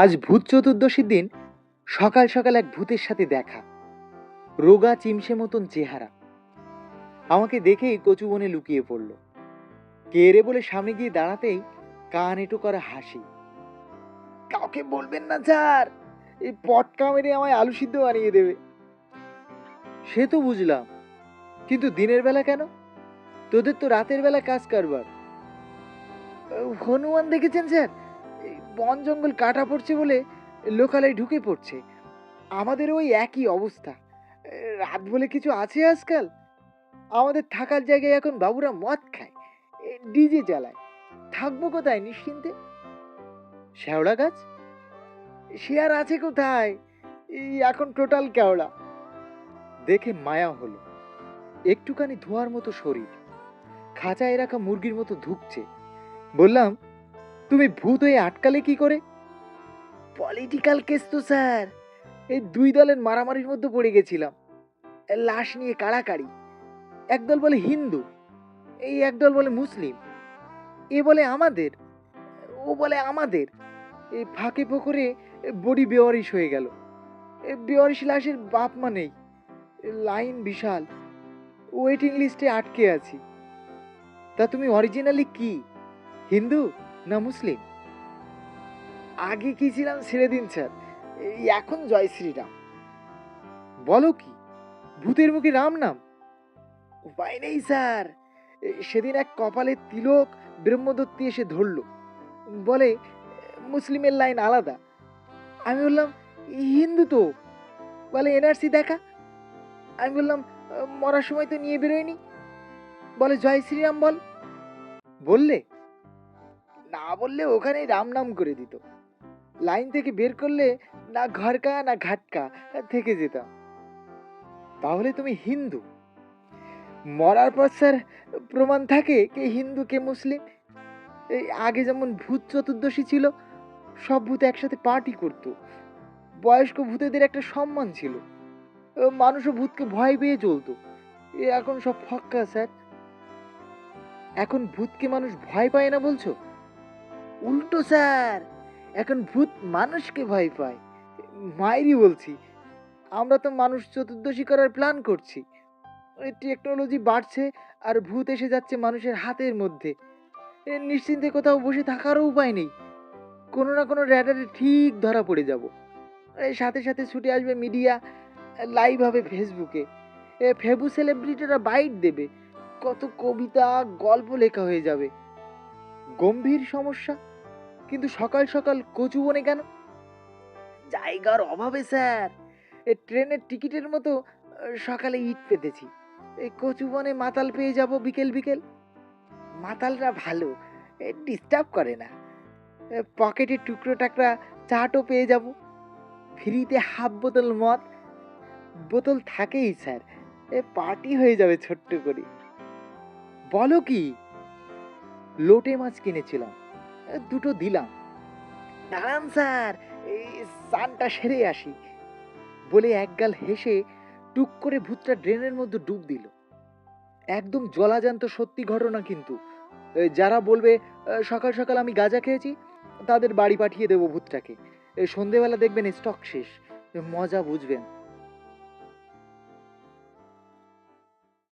আজ ভূত চতুর্দশীর দিন, সকাল সকাল এক ভূতের সাথে দেখা। রোগা চিমসে মতন চেহারা। আমাকে দেখেই কচু বনে লুকিয়ে পড়ল। কে রে বলে সামনে গিয়ে দাঁড়াতেই কান এঁটো করে হাসি। কাউকে বলবেন না স্যার, এই পটকা মেরে আমায় আলু সিদ্ধ বানিয়ে দেবে। সে তো বুঝলাম, কিন্তু দিনের বেলা কেন? তোদের তো রাতের বেলা কাজ কারবার। হনুমান দেখেছেন স্যার? বন জঙ্গল কাটা পড়ছে বলে লোকালয় ঢুকে পড়ছে। আমাদের ওই একই অবস্থা। রাত বলে কিছু আছে আজকাল? আমাদের থাকার জায়গায় এখন বাবুরা মদ খায় ডিজে জ্বালায়। থাকব কোথায় নিশ্চিন্তে? শ্যাওড়া গাছ? সে আর আছে কোথায়? এই এখন টোটাল কেওড়া। দেখে মায়া হলো। একটুখানি ধোয়ার মতো শরীর। খাঁচায় রাখা মুরগির মতো ধুকছে। বললাম তুমি ভূত হয়ে আটকালে কি করে? পলিটিক্যাল কেস তো স্যার। এই দুই দলের মারামারির মধ্যে পড়ে গেছিলাম। লাশ নিয়ে কাড়াকাড়ি। একদল বলে হিন্দু, এই একদল বলে মুসলিম, এ বলে আমাদের, ও বলে আমাদের। এই ফাঁকে ফোকরে বডি বেওয়ারিশ হয়ে গেল। বেওয়ারিশ লাশের বাপ মা নেই। লাইন বিশাল। ওয়েটিং লিস্টে আটকে আছি। তা তুমি অরিজিনালি কি? হিন্দু? না, মুসলিম। আগে কি ছিলাম? ছেড়ে দিন, স্যার। এখন জয় শ্রীরাম। বলো কি? ভূতের মুখে রাম নাম? উপায় নেই, স্যার। সেদিন এক কপালে তিলক ব্রহ্মদত্তি এসে ধরলো। বলে, মুসলিমের লাইন আলাদা। আমি বললাম হিন্দু তো? বলে, এনআরসি দেখা। আমি বললাম, মরার সময় তো নিয়ে বেরোয়নি। বলে, জয় শ্রীরাম বল। বললে না বললে ওখানে রাম নাম করে দিত। লাইন থেকে বের করলে না ঘরকা, না ঘাটকা থেকে যেতাম। তাহলে তুমি হিন্দু। মরার পর স্যার প্রমাণ থাকে কে হিন্দু, কে মুসলিম। এই আগে যেমন ভূত চতুর্দশী ছিল, সব ভূত একসাথে পার্টি করতো। বয়স্ক ভূতেদের একটা সম্মান ছিল। মানুষও ভূতকে ভয় পেয়ে চলতো। এখন সব ফক্কা, স্যার। এখন ভূতকে মানুষ ভয় পায় না বলছো? উল্টো স্যার, এখন ভূত মানুষকে ভয় পায়। মায়েরই বলছি, আমরা তো মানুষ চতুর্দশী করার প্ল্যান করছি। টেকনোলজি বাড়ছে আর ভূত এসে যাচ্ছে মানুষের হাতের মধ্যে। নিশ্চিন্তে কোথাও বসে থাকারও উপায় নেই। কোনো না কোনো র্যাডারে ঠিক ধরা পড়ে যাব। সাথে সাথে ছুটে আসবে মিডিয়া লাইভ হবে ফেসবুকে ফেবু সেলিব্রিটিরা বাইট দেবে। কত কবিতা, গল্প লেখা হয়ে যাবে। গম্ভীর সমস্যা কিন্তু সকাল সকাল কচু বনে কেন? জায়গার অভাবে, স্যার। ট্রেনের টিকিটের মতো সকালে ইট পেতেছি। এই কচু বনে মাতাল পেয়ে যাব বিকেল বিকেল। মাতালরা ভালো ডিস্টার্ব করে না। পকেটে টুকরো টাকরা চাটও পেয়ে যাব। ফ্রিতে হাফ বোতল মদ। বোতল থাকেই, স্যার। এ পার্টি হয়ে যাবে ছোট্ট করে। বলো কি, লোটে মাছ কিনেছিলাম। দুটো দিলাম। দাঁড়ান স্যার, এই সানটা সেরে আসি। বলে একগাল হেসে টুক করে ভূতটা ড্রেনের মধ্যে ডুব দিল। একদম জলাজান্ত সত্যি ঘটনা কিন্তু। যারা বলবে সকাল সকাল আমি গাঁজা খেয়েছি, তাদের বাড়ি পাঠিয়ে দেবো ভূতটাকে। সন্ধেবেলা দেখবেন স্টক শেষ। মজা বুঝবেন।